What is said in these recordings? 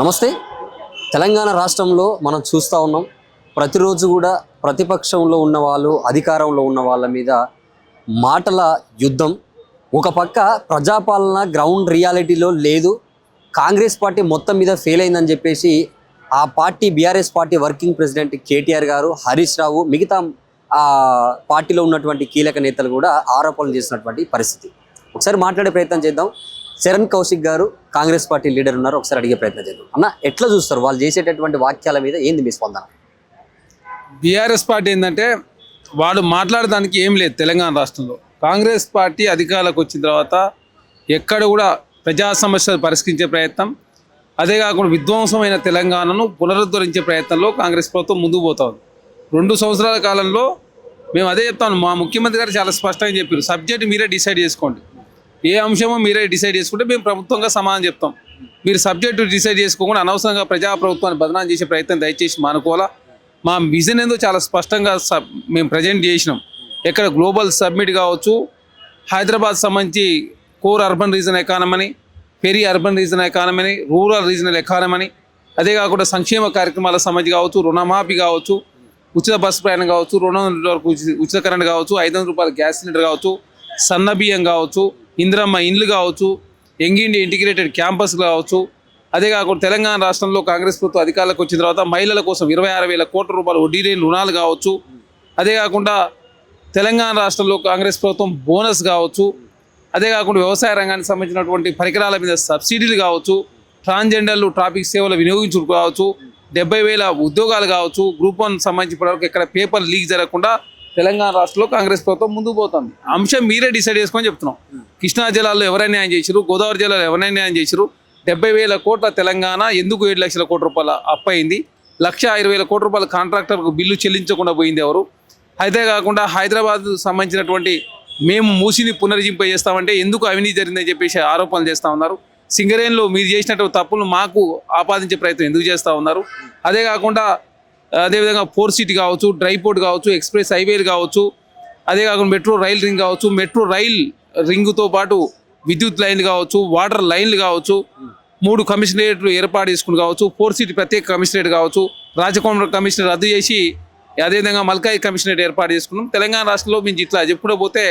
నమస్తే. తెలంగాణ రాష్ట్రంలో మనం చూస్తూ ఉన్నాం ప్రతిరోజు కూడా ప్రతిపక్షంలో ఉన్న వాళ్ళు అధికారంలో ఉన్న వాళ్ళ మీద మాటల యుద్ధం. ఒక పక్క ప్రజాపాలన గ్రౌండ్ రియాలిటీలో లేదు కాంగ్రెస్ పార్టీ మొత్తం మీద ఫెయిల్ అయిందని చెప్పేసి ఆ party BRS party working president KTR గారు హరీష్ రావు మిగతా ఆ పార్టీలో ఉన్నటువంటి కీలక నేతలు కూడా ఆరోపణలు చేసినటువంటి పరిస్థితి. ఒకసారి మాట్లాడే ప్రయత్నం చేద్దాం. శరణ్ కౌశిక్ గారు కాంగ్రెస్ పార్టీ లీడర్ ఉన్నారు. ఒకసారి అడిగే ప్రయత్నం చేద్దాం. అన్న ఎట్లా చూస్తారు? వాళ్ళు చేసేటటువంటి వాక్యాల మీద ఏంది మీ స్పందన? బీఆర్ఎస్ పార్టీ ఏంటంటే వాడు మాట్లాడడానికి ఏం లేదు తెలంగాణ రాష్ట్రంలో. కాంగ్రెస్ పార్టీ అధికారులకు వచ్చిన తర్వాత ఎక్కడ కూడా ప్రజా సమస్యలు పరిష్కరించే ప్రయత్నం అదే కాకుండా విధ్వంసమైన తెలంగాణను పునరుద్ధరించే ప్రయత్నంలో కాంగ్రెస్ ప్రభుత్వం ముందుకు పోతుంది రెండు సంవత్సరాల కాలంలో మేము అదే చెప్తాను. మా ముఖ్యమంత్రి గారు చాలా స్పష్టంగా చెప్పారు. సబ్జెక్ట్ మీరే డిసైడ్ చేసుకోండి. ఏ అంశమో మీరే డిసైడ్ చేసుకుంటే మేము ప్రభుత్వంగా సమాధానం చెప్తాం. మీరు సబ్జెక్టు డిసైడ్ చేసుకోకుండా అనవసరంగా ప్రజా ప్రభుత్వాన్ని బదనాం చేసే ప్రయత్నం దయచేసి మానుకోవాలా? మా విజన్ ఏందో చాలా స్పష్టంగా సబ్ మేము ప్రజెంట్ చేసినాం. ఎక్కడ గ్లోబల్ సబ్మిట్ కావచ్చు హైదరాబాద్ సంబంధించి core urban region economy peri urban region economy rural regional economy అదే కాకుండా సంక్షేమ కార్యక్రమాల సంబంధించి కావచ్చు రుణమాఫీ కావచ్చు ఉచిత బస్సు ప్రయాణం కావచ్చు రెండు వందల వరకు ఉచిత కరెంట్ కావచ్చు ఐదు రూపాయల గ్యాస్ సిలిండర్ కావచ్చు సన్న బియ్యం కావచ్చు ఇందిరమ్మ ఇండ్లు కావచ్చు యంగ్ ఇండియా ఇంటిగ్రేటెడ్ క్యాంపస్ కావచ్చు. అదే కాకుండా తెలంగాణ రాష్ట్రంలో కాంగ్రెస్ ప్రభుత్వం అధికారులకు వచ్చిన తర్వాత మహిళల కోసం ఇరవై ఆరు వేల కోట్ల రూపాయలు వడ్డీ లేని రుణాలు కావచ్చు. అదే కాకుండా తెలంగాణ రాష్ట్రంలో కాంగ్రెస్ ప్రభుత్వం బోనస్ కావచ్చు. అదే కాకుండా వ్యవసాయ రంగానికి సంబంధించినటువంటి పరికరాల మీద సబ్సిడీలు కావచ్చు. ట్రాన్స్జెండర్లు ట్రాఫిక్ సేవలు వినియోగించుకోవచ్చు డెబ్బై వేల ఉద్యోగాలు కావచ్చు. గ్రూప్ వన్ సంబంధించిన ఎక్కడ పేపర్ లీక్ జరగకుండా తెలంగాణ రాష్ట్రంలో కాంగ్రెస్ ప్రభుత్వం ముందుకు పోతుంది. అంశం మీరే డిసైడ్ చేసుకొని చెప్తున్నాం. కృష్ణా జిల్లాలో ఎవరైనా న్యాయం చేసిరు గోదావరి జిల్లాలో ఎవరైనా న్యాయం చేసిరు డెబ్బై వేల కోట్ల తెలంగాణ ఎందుకు ఏడు లక్షల కోట్ల రూపాయల అప్పయింది? లక్ష ఇరవై వేల కోట్ల రూపాయల కాంట్రాక్టర్కు బిల్లు చెల్లించకుండా పోయింది ఎవరు? అయితే కాకుండా హైదరాబాద్ సంబంధించినటువంటి మేము మూసిని పునరుజింప చేస్తామంటే ఎందుకు అవినీతి జరిగిందని చెప్పేసి ఆరోపణలు చేస్తూ ఉన్నారు. సింగరేన్లో మీరు చేసినటువంటి తప్పులు మాకు ఆపాదించే ప్రయత్నం ఎందుకు చేస్తూ ఉన్నారు? అదే కాకుండా అదేవిధంగా ఫోర్ సిటీ కావచ్చు డ్రై పోర్ట్ కావచ్చు ఎక్స్ప్రెస్ హైవేలు కావచ్చు అదే కాకుండా మెట్రో రైల్ రింగ్ కావచ్చు మెట్రో రైల్ రింగ్తో పాటు విద్యుత్ లైన్లు కావచ్చు వాటర్ లైన్లు కావచ్చు మూడు కమిషనరేట్లు ఏర్పాటు చేసుకుని కావచ్చు ఫోర్ సిటీ ప్రత్యేక కమిషనరేట్ కావచ్చు రాజకోమ కమిషనర్ రద్దు చేసి అదేవిధంగా మల్కాయి కమిషనరేట్ ఏర్పాటు చేసుకున్నాం. తెలంగాణ రాష్ట్రంలో మేము ఇట్లా చెప్పుకుంటూ పోతే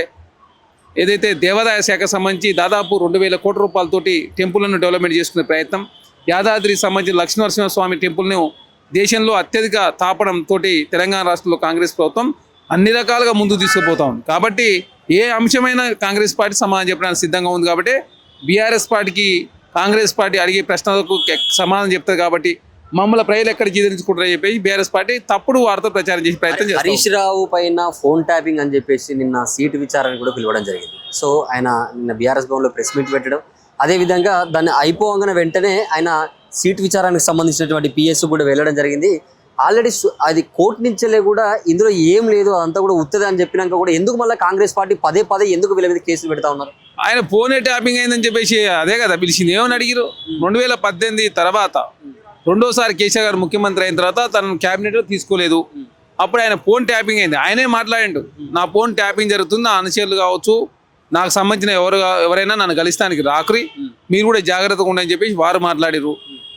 ఏదైతే దేవాదాయ శాఖ సంబంధించి దాదాపు రెండు వేల కోట్ల రూపాయలతోటి టెంపుల్ను డెవలప్మెంట్ చేసుకునే ప్రయత్నం యాదాద్రికి సంబంధించి లక్ష్మీనరసింహస్వామి టెంపుల్ను దేశంలో అత్యధిక తాపడంతో తెలంగాణ రాష్ట్రంలో కాంగ్రెస్ ప్రభుత్వం అన్ని రకాలుగా ముందుకు తీసుకుపోతా ఉంది. కాబట్టి ఏ అంశమైనా కాంగ్రెస్ పార్టీ సమాధానం చెప్పడానికి సిద్ధంగా ఉంది కాబట్టి బీఆర్ఎస్ పార్టీకి కాంగ్రెస్ పార్టీ అడిగే ప్రశ్నలకు సమాధానం చెప్తుంది కాబట్టి మమ్మల్ని ప్రజలు ఎక్కడ జీర్ణించుకుంటారని చెప్పేసి బీఆర్ఎస్ పార్టీ తప్పుడు వార్త ప్రచారం చేసే ప్రయత్నం చేస్తారు హరీష్ రావు పైన ఫోన్ ట్యాపింగ్ అని చెప్పేసి నిన్న సీటు విచారణ కూడా పిలవడం జరిగింది. సో ఆయన నిన్న బీఆర్ఎస్ భవన్లో ప్రెస్ మీట్ పెట్టడం అదేవిధంగా దాన్ని అయిపోగానే వెంటనే ఆయన సీట్ విచారానికి సంబంధించినటువంటి పిఎస్ కూడా వెళ్ళడం జరిగింది. ఆల్రెడీ అది కోర్టు నుంచెలే కూడా ఇందులో ఏం లేదు అదంతా కూడా ఉత్తది అని చెప్పినాక కూడా ఎందుకు మళ్ళీ కాంగ్రెస్ పార్టీ పదే పదే ఎందుకు వీళ్ళ మీద కేసులు పెడతా ఉన్నారు? ఆయన ఫోనే ట్యాపింగ్ అయిందని చెప్పేసి అదే కదా పిలిచింది. ఏమని అడిగిరు? రెండు వేల పద్దెనిమిది తర్వాత రెండోసారి కేసీఆర్ గారు ముఖ్యమంత్రి అయిన తర్వాత తన క్యాబినెట్ తీసుకోలేదు. అప్పుడు ఆయన ఫోన్ ట్యాపింగ్ అయింది. ఆయనే మాట్లాడిండు. నా ఫోన్ ట్యాపింగ్ జరుగుతుంది నా అనుచరులు కావచ్చు నాకు సంబంధించిన ఎవరు ఎవరైనా నన్ను కలిస్తానికి రాకురి. మీరు కూడా జాగ్రత్తగా ఉండని చెప్పేసి వారు మాట్లాడిరు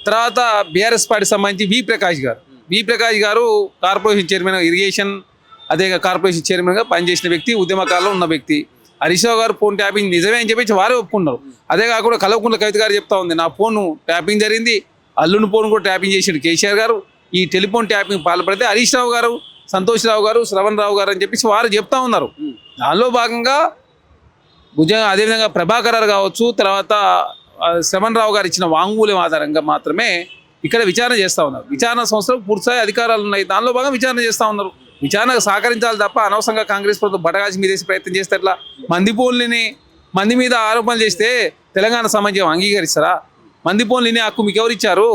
తర్వాత బీఆర్ఎస్ పార్టీ సంబంధించి వి ప్రకాష్ గారు. వి ప్రకాష్ గారు కార్పొరేషన్ చైర్మన్ ఇరిగేషన్ అదే కార్పొరేషన్ చైర్మన్గా పనిచేసిన వ్యక్తి ఉద్యమకాలంలో ఉన్న వ్యక్తి. హరీష్ రావు గారు ఫోన్ ట్యాపింగ్ నిజమే అని చెప్పేసి వారే ఒప్పుకున్నారు. అదే కాకుండా కలవకుంట్ల కవిత గారు చెప్తా ఉంది నా ఫోన్ ట్యాపింగ్ జరిగింది అల్లుని ఫోన్ కూడా ట్యాపింగ్ చేసాడు కేసీఆర్ గారు. ఈ టెలిఫోన్ ట్యాపింగ్ పాల్పడితే హరీష్ రావు గారు సంతోష్ రావు గారు శ్రవణ్ రావు గారు అని చెప్పేసి వారు చెప్తా ఉన్నారు. దానిలో భాగంగా భుజ అదేవిధంగా ప్రభాకర్ గారు కావచ్చు తర్వాత శ్రవణ్ రావు గారు ఇచ్చిన వాంగ్మూలం ఆధారంగా మాత్రమే ఇక్కడ విచారణ చేస్తూ ఉన్నారు. విచారణ సంస్థలు పూర్తిస్థాయి అధికారాలు ఉన్నాయి. దానిలో భాగంగా విచారణ చేస్తూ ఉన్నారు. విచారణకు సహకరించాలి తప్ప అనవసరంగా కాంగ్రెస్ ప్రభుత్వం బటగాసి మీదేసి ప్రయత్నం చేస్తే ఎట్లా? మంది మంది మీద ఆరోపణలు చేస్తే తెలంగాణ సమాజం అంగీకరిస్తారా? మంది పోలిని హక్కు మీకు ఎవరు ఇచ్చారు?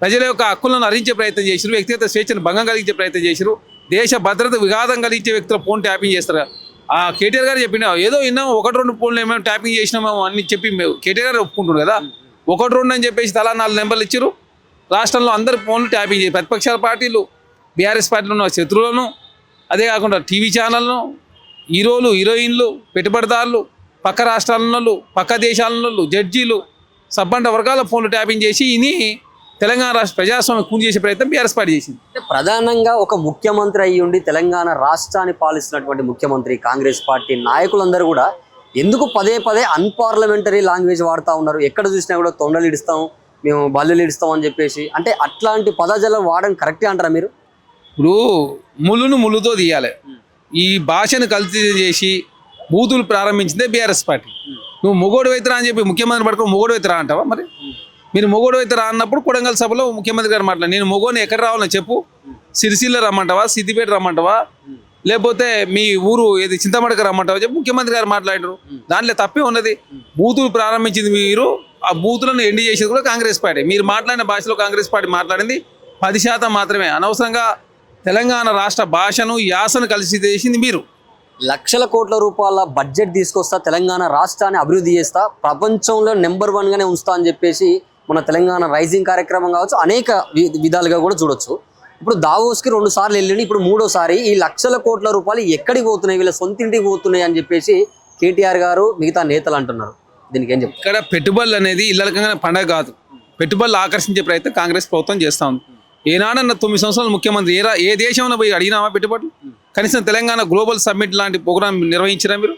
ప్రజల యొక్క హక్కులను హరించే ప్రయత్నం చేశారు వ్యక్తిగత స్వేచ్ఛను భంగం కలిగించే ప్రయత్నం చేశారు దేశ భద్రత విఘాతం కలిగించే వ్యక్తుల ఫోన్ ట్యాపింగ్ చేస్తారు. ఆ కేటీఆర్ గారు చెప్పిన ఏదో విన్నాం ఒకటి రెండు ఫోన్లు ఏమేమి ట్యాపింగ్ చేసినామేమో అని చెప్పి మేము కేటీఆర్ గారు ఒప్పుకుంటున్నారు కదా. ఒకటి రెండు అని చెప్పేసి తలా నాలుగు నెంబర్లు ఇచ్చారు రాష్ట్రంలో అందరు ఫోన్లు ట్యాపింగ్ చేసి ప్రతిపక్షాల పార్టీలు బీఆర్ఎస్ పార్టీలో ఉన్న శత్రువులను అదే కాకుండా టీవీ ఛానళ్ళను హీరోలు హీరోయిన్లు పెట్టుబడిదారులు పక్క రాష్ట్రాల వాళ్ళు పక్క దేశాల వాళ్ళు జడ్జీలు సబ్బండ వర్గాల ఫోన్లు ట్యాపింగ్ చేసి ఇని తెలంగాణ రాష్ట్ర ప్రజాస్వామ్యం కూని చేసే ప్రయత్నం బీఆర్ఎస్ పార్టీ చేసింది. అంటే ప్రధానంగా ఒక ముఖ్యమంత్రి అయ్యి ఉండి తెలంగాణ రాష్ట్రాన్ని పాలిస్తున్నటువంటి ముఖ్యమంత్రి కాంగ్రెస్ పార్టీ నాయకులందరూ కూడా ఎందుకు పదే పదే అన్పార్లమెంటరీ లాంగ్వేజ్ వాడుతూ ఉన్నారు? ఎక్కడ చూసినా కూడా తొండలు ఇడుస్తాం మేము బల్లులు ఇడుస్తాం అని చెప్పేసి. అంటే అట్లాంటి పదజాలం వాడడం కరెక్టే అంటారా మీరు? ఇప్పుడు ముళ్ళును ముళ్ళుతో తీయాలి. ఈ భాషను కల్తీ చేసి బూతులు ప్రారంభించిందే బీఆర్ఎస్ పార్టీ. నువ్వు మొగోడు వైతరా అని చెప్పి ముఖ్యమంత్రి పడుకో మొగోడు వైతరా అంటావా మరి? మీరు మొగోడు వైతరా అన్నప్పుడు కొడంగల్ సభలో ముఖ్యమంత్రి గారు మాట్లాడు నేను మొగోని ఎక్కడ రావాలని చెప్పు. సిరిసిల్ల రమ్మంటావా? సిద్దిపేట రమ్మంటావా? లేకపోతే మీ ఊరు ఏది చింతమడక రమ్మంటావా చెప్పి ముఖ్యమంత్రి గారు మాట్లాడారు దాంట్లో తప్పే ఉన్నది. బూతులు ప్రారంభించింది మీరు. ఆ బూతులను ఎండి చేసేది కూడా కాంగ్రెస్ పార్టీ. మీరు మాట్లాడిన భాషలో కాంగ్రెస్ పార్టీ మాట్లాడింది. పది శాతం మాత్రమే. అనవసరంగా తెలంగాణ రాష్ట్ర భాషను యాసను కలిసి చేసింది మీరు. లక్షల కోట్ల రూపాయల బడ్జెట్ తీసుకొస్తా తెలంగాణ రాష్ట్రాన్ని అభివృద్ధి చేస్తా ప్రపంచంలో నెంబర్ వన్గానే ఉంచుతా అని చెప్పేసి మన తెలంగాణ రైజింగ్ కార్యక్రమం కావచ్చు అనేక వి- విధాలుగా కూడా చూడొచ్చు. ఇప్పుడు దావోస్కి రెండు సార్లు వెళ్ళింది ఇప్పుడు మూడోసారి ఈ లక్షల కోట్ల రూపాయలు ఎక్కడికి పోతున్నాయి వీళ్ళ సొంత ఇంటికి పోతున్నాయి అని చెప్పేసి కేటీఆర్ గారు మిగతా నేతలు అంటున్నారు. దీనికి ఏం చెప్తారు ఇక్కడ పెట్టుబడులు అనేది ఇల్లకంగా పండగ కాదు. పెట్టుబడులు ఆకర్షించే ప్రయత్నం కాంగ్రెస్ ప్రభుత్వం చేస్తా ఉంది. ఏనాడన్న తొమ్మిది సంవత్సరాలు ముఖ్యమంత్రి ఏ ఏ దేశంలో పోయి అడిగినామా పెట్టుబడులు? కనీసం తెలంగాణ గ్లోబల్ సమ్మిట్ లాంటి ప్రోగ్రామ్ నిర్వహించిన మీరు?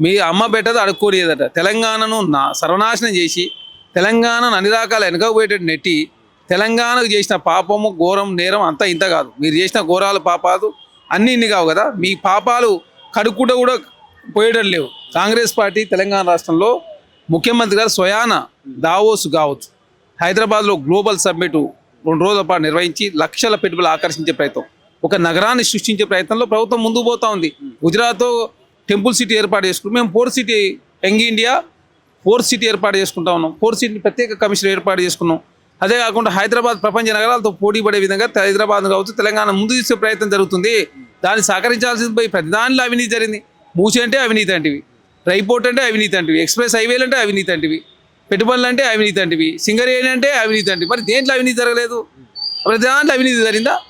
మీ అమ్మ పెట్టదు అడుక్కోలేదట. తెలంగాణను నా సర్వనాశనం చేసి తెలంగాణను అన్ని రకాల వెనకపోయేటట్టు నెట్టి తెలంగాణకు చేసిన పాపము ఘోరం నేరం అంతా ఇంత కాదు. మీరు చేసిన ఘోరాలు పాపాలు అన్నీ ఇన్ని కావు కదా. మీ పాపాలు కడుక్కుంటూ కూడా పోయడం లేవు. కాంగ్రెస్ పార్టీ తెలంగాణ రాష్ట్రంలో ముఖ్యమంత్రి గారు స్వయాన దావోస్ కావచ్చు. హైదరాబాద్లో గ్లోబల్ సమ్మిట్ రెండు రోజుల పాటు నిర్వహించి లక్షల పెట్టుబడులు ఆకర్షించే ప్రయత్నం. ఒక నగరాన్ని సృష్టించే ప్రయత్నంలో ప్రభుత్వం ముందుకు పోతా ఉంది. గుజరాత్ టెంపుల్ సిటీ ఏర్పాటు చేసుకుని మేము four city young India four city ఏర్పాటు చేసుకుంటా ఉన్నాం. ఫోర్ సిటీ ప్రత్యేక కమిషన్ ఏర్పాటు చేసుకున్నాం. అదే కాకుండా హైదరాబాద్ ప్రపంచ నగరాలతో పోటీ పడే విధంగా హైదరాబాద్ కావచ్చు తెలంగాణ ముందు తీసే ప్రయత్నం జరుగుతుంది. దాన్ని సహకరించాల్సింది పోయి అవినీతి జరిగింది. మూసి అంటే అవినీతి అంటివి. రైపోర్ట్ అంటే అవినీతి అంటివి. ఎక్స్ప్రెస్ హైవేలు అంటే అవినీతి అంటివి. పెట్టుబడులు అంటే అవినీతి అంటివి. సింగరేణి అంటే అవినీతి అంటివి. మరి దేంట్లో అవినీతి జరగలేదు? ప్రతి దాంట్లో అవినీతి జరిగిందా?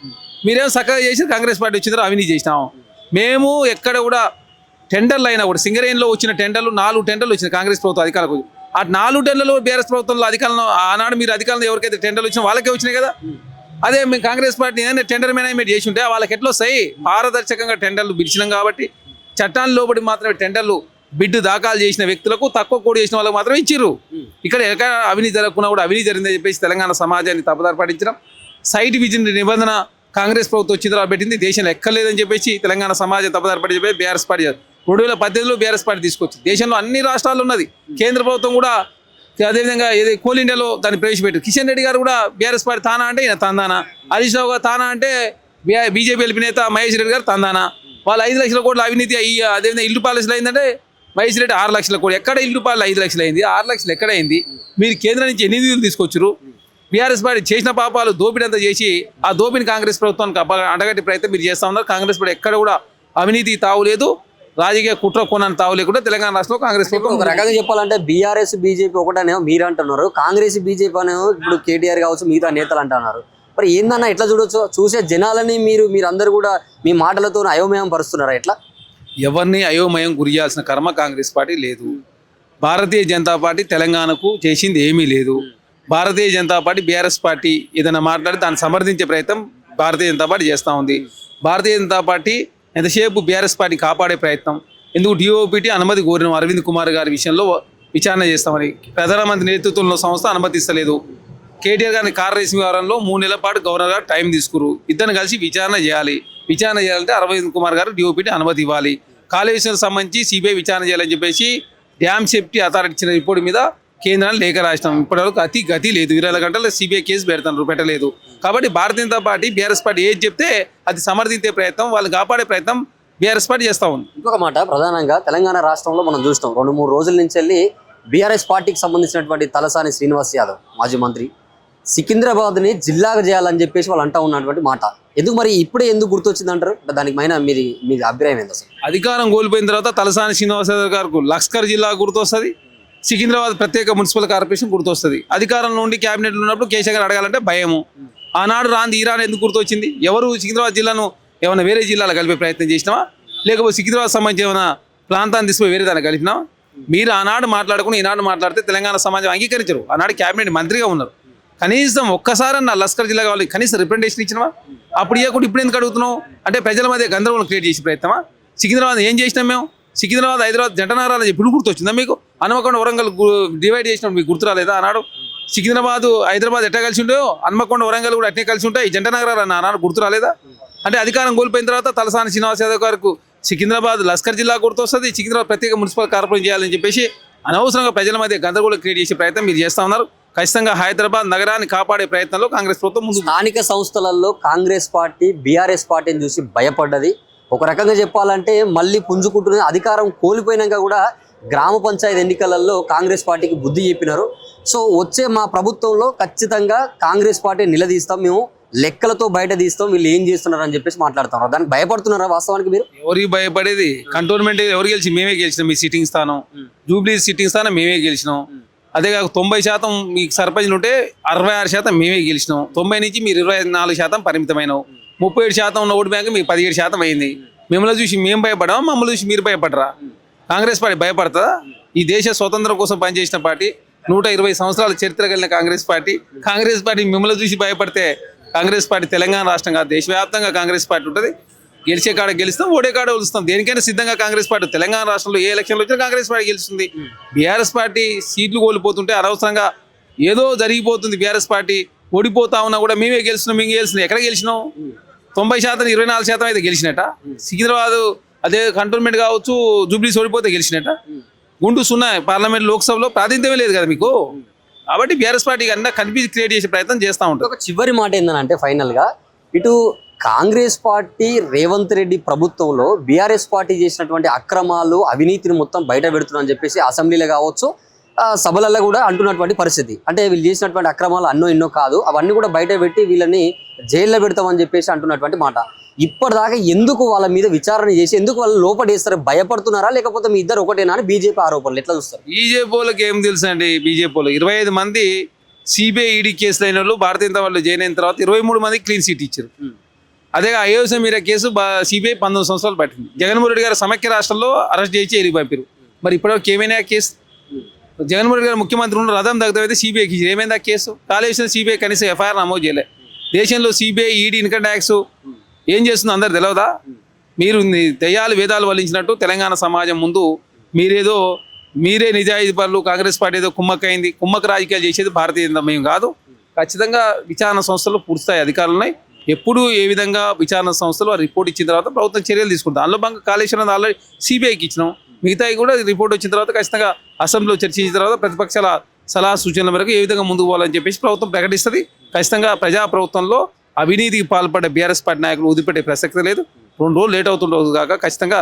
మీరేమో చక్కగా చేసి కాంగ్రెస్ పార్టీ వచ్చిన తర్వాత అవినీతి చేసినాం. మేము ఎక్కడ కూడా టెండర్లు అయినా కూడా సింగరేణిలో వచ్చిన టెండర్లు నాలుగు టెండర్లు వచ్చినాయి కాంగ్రెస్ ప్రభుత్వం అధికారులకు. ఆ నాలుగు టెండర్లు బీఆర్ఎస్ ప్రభుత్వంలో అధికారంలో ఆనాడు మీరు అధికారంలో ఎవరికైతే టెండర్లు వచ్చినా వాళ్ళకే వచ్చినాయి కదా? అదే మేము కాంగ్రెస్ పార్టీ ఏదైనా టెండర్ మేనేజ్మెంట్ చేసి ఉంటే వాళ్ళకి ఎట్లా వస్తాయి? పారదర్శకంగా టెండర్లు పిలిచినాం కాబట్టి చట్టాన్ని లోబడి మాత్రమే టెండర్లు బిడ్డు దాఖలు చేసిన వ్యక్తులకు తక్కువ కోడి చేసిన వాళ్ళకి మాత్రమే ఇచ్చిర్రు. ఇక్కడ ఎక్కడ అవినీతి జరగకుండా కూడా అవినీతి జరిగిందని చెప్పేసి తెలంగాణ సమాజాన్ని తప్పుదారి పట్టించడం సైట్ విజన్ నిబంధన కాంగ్రెస్ ప్రభుత్వం వచ్చిన తర్వాత పెట్టింది దేశంలో ఎక్కర్లేదని చెప్పేసి తెలంగాణ సమాజం తప్పుదారి పట్టి చెప్పేసి బీఆర్ఎస్ పార్టీ రెండు వేల పద్దెనిమిదిలో బీఆర్ఎస్ పార్టీ తీసుకొచ్చింది. దేశంలో అన్ని రాష్ట్రాల్లో ఉన్నది. కేంద్ర ప్రభుత్వం కూడా అదేవిధంగా ఏది కోల్ ఇండియాలో దాన్ని ప్రవేశపెట్టారు కిషన్ రెడ్డి గారు కూడా బీఆర్ఎస్ పార్టీ తానా అంటే ఈయన తందానా? హరీష్ రావు గారు తానా అంటే బీజేపీ ఎల్పి నేత మహేష్ రెడ్డి గారు తందానా? వాళ్ళు ఐదు లక్షల కోట్ల అవినీతి అయ్యి అదేవిధంగా ఇల్లు పాలసీలు అయిందంటే మహేష్ రెడ్డి ఆరు లక్షల కోట్లు. ఎక్కడ ఇల్లు పాలు ఐదు లక్షలు అయింది? ఆరు లక్షలు ఎక్కడ అయింది? మీరు కేంద్రం నుంచి ఎన్ని నిధులు తీసుకొచ్చారు? బీఆర్ఎస్ పార్టీ చేసిన పాపాలు దోపిడీ అంతా చేసి ఆ దోపిని కాంగ్రెస్ ప్రభుత్వానికి అప్ప ప్రయత్నం మీరు చేస్తా ఉన్నారు. కాంగ్రెస్ పార్టీ ఎక్కడ కూడా అవినీతి తావులేదు. రాజకీయ కుట్ర కొనని తావు లేకుండా తెలంగాణ రాష్ట్రంలో కాంగ్రెస్ ఒక రకంగా చెప్పాలంటే బీఆర్ఎస్ బీజేపీ ఒకటనేమో మీరు అంటున్నారు. కాంగ్రెస్ బీజేపీ అనేమో ఇప్పుడు కేటీఆర్ కావచ్చు మిగతా నేతలు అంటున్నారు. మరి ఏందన్నా ఎట్లా చూడొచ్చు? చూసే జనాలని మీరు మీరందరూ కూడా మీ మాటలతో అయోమయం పరుస్తున్నారా ఎట్లా? ఎవరిని అయోమయం గురి చేయాల్సిన కర్మ కాంగ్రెస్ పార్టీ లేదు. భారతీయ జనతా పార్టీ తెలంగాణకు చేసింది ఏమీ లేదు. Bharatiya Janata party BRS party ఏదైనా మాట్లాడి దాన్ని సమర్థించే ప్రయత్నం భారతీయ జనతా పార్టీ చేస్తూ ఉంది. భారతీయ జనతా పార్టీ ఎంతసేపు బీఆర్ఎస్ పార్టీ కాపాడే ప్రయత్నం? ఎందుకు డిఓపిటి అనుమతి కోరిన అరవింద్ కుమార్ గారి విషయంలో విచారణ చేస్తామని ప్రధానమంత్రి నేతృత్వంలో సంస్థ అనుమతిస్తలేదు. కేటీఆర్ గారిని కార్ రేసింగ్ వ్యవహారంలో మూడు నెలల పాటు గవర్నర్ గారు టైం తీసుకురు. ఇద్దరిని కలిసి విచారణ చేయాలి. విచారణ చేయాలంటే అరవింద్ కుమార్ గారు డిఓపిటి అనుమతి ఇవ్వాలి. కాళేశ్వరం సంబంధించి సిబిఐ విచారణ చేయాలని చెప్పేసి డ్యామ్ సేఫ్టీ అథారిటీ ఇచ్చిన రిపోర్ట్ మీద కేంద్రాన్ని లేఖ రాసినాం. ఇప్పటివరకు అతి గతి లేదు. ఇరవై నాలుగు గంటలు సిబిఐ కేసు పెడతారు పెట్టలేదు కాబట్టి Bharatiya Janata party BRS party ఏది చెప్తే అది సమర్థించే ప్రయత్నం వాళ్ళు కాపాడే ప్రయత్నం బీఆర్ఎస్ పార్టీ చేస్తూ ఉంది. ఇంకొక మాట ప్రధానంగా తెలంగాణ రాష్ట్రంలో మనం చూస్తాం రెండు మూడు రోజుల నుంచి వెళ్ళి బీఆర్ఎస్ పార్టీకి సంబంధించినటువంటి తలసాని శ్రీనివాస్ యాదవ్ మాజీ మంత్రి సికింద్రాబాద్ని జిల్లాగా చేయాలని చెప్పేసి వాళ్ళు అంటా ఉన్నటువంటి మాట. ఎందుకు మరి ఇప్పుడే ఎందుకు గుర్తొచ్చింది అంటారు దానికి పైన మీది మీ అభిప్రాయం ఏంది అసలు? అధికారం కోల్పోయిన తర్వాత తలసాని శ్రీనివాసరావు గారికి లస్కర్ జిల్లా గుర్తొస్తుంది. సికింద్రాబాద్ ప్రత్యేక మున్సిపల్ కార్పొరేషన్ గుర్తొస్తుంది. అధికారంలో ఉండి క్యాబినెట్లో ఉన్నప్పుడు కేసీఆర్ గారు అడగాలంటే భయము. ఆనాడు రాంది ఈరాన్ ఎందుకు గుర్తొచ్చింది? ఎవరు సికింద్రాబాద్ జిల్లాను ఏమైనా వేరే జిల్లాలో కలిపే ప్రయత్నం చేసినావా? లేకపోతే సికింద్రాబాద్ సంబంధించి ఏమైనా ప్రాంతాన్ని తీసుకుపోయి వేరే దాన్ని కలిపినావా? మీరు ఆనాడు మాట్లాడుకుని ఈనాడు మాట్లాడితే తెలంగాణ సమాజం అంగీకరించరు. ఆనాడు క్యాబినెట్ మంత్రిగా ఉన్నారు. కనీసం ఒక్కసారన్నా లస్కర్ జిల్లా కావాలి కనీసం రిప్రజెంటేషన్ ఇచ్చినవా? అప్పుడు ఇవ్వకుండా ఇప్పుడు ఎందుకు అడుగుతున్నావు? అంటే ప్రజల మధ్య గందరగోళం క్రియేట్ చేసే ప్రయత్నమా? సికింద్రాబాద్ ఏం చేసినాం మేము? సికింద్రాబాద్ హైదరాబాద్ జంట నగరాలు ఇప్పుడు గుర్తొచ్చిందా మీకు? హనుమకొండ వరంగల్ డివైడ్ చేసినప్పుడు మీకు గుర్తు రాలేదా అన్నాడు సికింద్రాబాద్ హైదరాబాద్ ఎట్లా కలిసి ఉండేవో హనుమకొండ వరంగల్ కూడా అట్నే కలిసి ఉంటాయి ఈ జంట నగరాలు అన్న అన్నాడు గుర్తు రాలేదా అంటే అధికారం కోల్పోయిన తర్వాత తలసాని శ్రీనివాస్ యాదవ్ గారికి సికింద్రాబాద్ లస్కర్ జిల్లా గుర్తొస్తుంది సికింద్రాబాద్ ప్రత్యేక మున్సిపల్ కార్పొరేషన్ చేయాలని చెప్పేసి అనవసరంగా ప్రజల మధ్య గందరగోళం క్రియేట్ చేసే ప్రయత్నం మీరు చేస్తా ఉన్నారు. ఖచ్చితంగా హైదరాబాద్ నగరాన్ని కాపాడే ప్రయత్నంలో కాంగ్రెస్ ప్రభుత్వం ముందు స్థానిక సంస్థలలో కాంగ్రెస్ పార్టీ బీఆర్ఎస్ పార్టీని చూసి భయపడ్డది. ఒక రకంగా చెప్పాలంటే మళ్ళీ పుంజుకుంటున్న అధికారం కోల్పోయినాక కూడా గ్రామ పంచాయతీ ఎన్నికలలో కాంగ్రెస్ పార్టీకి బుద్ధి చెప్పినారు. సో వచ్చే మా ప్రభుత్వంలో ఖచ్చితంగా కాంగ్రెస్ పార్టీ నిలదీస్తాం. మేము లెక్కలతో బయట తీస్తాం. వీళ్ళు ఏం చేస్తున్నారు అని చెప్పేసి మాట్లాడుతున్నారు. దానికి భయపడుతున్నారా వాస్తవానికి మీరు? ఎవరికి భయపడేది? కంటోన్మెంట్ ఎవరు గెలిచి మేమే గెలిచినాం. మీ సిట్టింగ్ స్థానం. జూబ్లీ సిట్టింగ్ స్థానం మేమే గెలిచినాం. అదే కాక తొంభై శాతం మీకు సర్పంచ్లు ఉంటే అరవై ఆరు శాతం మేమే గెలిచినాం. తొంభై నుంచి మీరు ఇరవై నాలుగు శాతం పరిమితమైనవు. ముప్పై ఏడు శాతం ఉన్న ఓటు బ్యాంక్ మీకు పదిహేడు శాతం అయింది. మిమ్మల్ని చూసి మేము భయపడమా? మమ్మల్ని చూసి మీరు భయపడరా? కాంగ్రెస్ పార్టీ భయపడతా ఈ దేశ స్వతంత్రం కోసం పనిచేసిన పార్టీ నూట ఇరవై సంవత్సరాల చరిత్ర కలిగిన కాంగ్రెస్ పార్టీ. కాంగ్రెస్ పార్టీ మిమ్మల్ని చూసి భయపడితే కాంగ్రెస్ పార్టీ తెలంగాణ రాష్ట్రంగా దేశవ్యాప్తంగా కాంగ్రెస్ పార్టీ ఉంటుంది. గెలిచే కాడ గెలుస్తాం ఓడే కాడ గెలుస్తాం దేనికైనా సిద్ధంగా కాంగ్రెస్ పార్టీ తెలంగాణ రాష్ట్రంలో ఏ ఎలక్షన్లో వచ్చినా కాంగ్రెస్ పార్టీ గెలుస్తుంది. బీఆర్ఎస్ పార్టీ సీట్లు కోల్పోతుంటే అనవసరంగా ఏదో జరిగిపోతుంది బీఆర్ఎస్ పార్టీ. ఓడిపోతా ఉన్నా కూడా మేమే గెలిచినాం మేము గెలిచినాం ఎక్కడ గెలిచినాం? తొంభై శాతం ఇరవై నాలుగు శాతం అయితే గెలిచినట్ట సికింద్రాబాద్ అదే కంటోన్మెంట్ కావచ్చు జూబ్లీస్ ఓడిపోతే గెలిచినట్ట గుండు సున్నా పార్లమెంట్ లోక్సభలో ప్రాతినిధ్యమే లేదు కదా మీకు? కాబట్టి బీఆర్ఎస్ పార్టీ కన్నా కన్ఫ్యూజ్ క్రియేట్ చేసే ప్రయత్నం చేస్తూ ఉంటారు. ఒక చివరి మాట ఏంటంటే ఫైనల్గా ఇటు కాంగ్రెస్ పార్టీ రేవంత్ రెడ్డి ప్రభుత్వంలో బీఆర్ఎస్ పార్టీ చేసినటువంటి అక్రమాలు అవినీతిని మొత్తం బయట పెడుతున్నా అని చెప్పేసి అసెంబ్లీలో కావచ్చు సభలలో కూడా అంటున్నటువంటి పరిస్థితి. అంటే వీళ్ళు చేసినటువంటి అక్రమాలు అన్నో ఎన్నో కాదు. అవన్నీ కూడా బయట పెట్టి వీళ్ళని జైల్లో పెడతామని చెప్పేసి అంటున్నటువంటి మాట. ఇప్పటిదాకా ఎందుకు వాళ్ళ మీద విచారణ చేసి ఎందుకు వాళ్ళు లోపడేస్తారు భయపడుతున్నారా? లేకపోతే మీ ఇద్దరు ఒకటేనా అని బీజేపీ ఆరోపణలు ఎట్లా చూస్తారు? బీజేపీ వాళ్ళకి ఏం తెలుసు అండి బీజేపీ వాళ్ళు ఇరవై ఐదు మంది సిబిఐ ఈడీ కేసులు అయిన వాళ్ళు భారతీయ జనతా వాళ్ళు జాయిన్ అయిన తర్వాత ఇరవై మూడు మంది క్లీన్ సీట్ ఇచ్చారు. అదే అయోధ్య మీద కేసు సిబిఐ పంతొమ్మిది సంవత్సరాలు పట్టింది. జగన్మోహన్ రెడ్డి గారు సమైక్య రాష్ట్రంలో అరెస్ట్ చేసి ఎరిగి పంపారు. మరి ఇప్పటివరకు ఏమైనా కేసు జగన్మోహన్ గారు ముఖ్యమంత్రి ఉన్న రథం దగ్గరైతే సిబిఐకి ఇచ్చారు. ఏమైంది ఆ కేసు? కాళేశ్వరం సిబిఐ కనీసం ఎఫ్ఐఆర్ నమోదు చేయలే. దేశంలో సిబిఐ ఈడీ ఇన్కమ్ ట్యాక్స్ ఏం చేస్తుందో అందరు తెలియదా మీరు ని- దయ్యాలు వేదాలు వల్లించినట్టు తెలంగాణ సమాజం ముందు మీరేదో మీరే నిజాయితీ పనులు కాంగ్రెస్ పార్టీ ఏదో కుమ్మక్కైంది కుమ్మక్క రాజకీయాలు చేసేది భారతీయ జనతా మేము కాదు. ఖచ్చితంగా విచారణ సంస్థలు పూర్తిస్థాయి అధికారులు ఉన్నాయి. ఎప్పుడు ఏ విధంగా విచారణ సంస్థలు రిపోర్ట్ ఇచ్చిన తర్వాత ప్రభుత్వం చర్యలు తీసుకుంటాం అందులో భాగంగా కాళేశ్వరం ఆల్రెడీ సిబిఐకి ఇచ్చినాం. మిగతాయి కూడా రిపోర్ట్ వచ్చిన తర్వాత ఖచ్చితంగా అసెంబ్లీలో చర్చించిన తర్వాత ప్రతిపక్షాల సలహా సూచనల మేరకు ఏ విధంగా ముందుకు పోవాలని చెప్పేసి ప్రభుత్వం ప్రకటిస్తుంది. ఖచ్చితంగా ప్రజా ప్రభుత్వంలో అవినీతికి పాల్పడ్డ బీఆర్ఎస్ పార్టీ నాయకులు వదిలిపెట్టే ప్రసక్తి లేదు. రెండు రోజులు లేట్ అవుతుండవు కాక ఖచ్చితంగా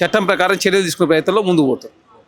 చట్టం ప్రకారం చర్యలు తీసుకునే ప్రయత్నంలో ముందుకు పోతుంది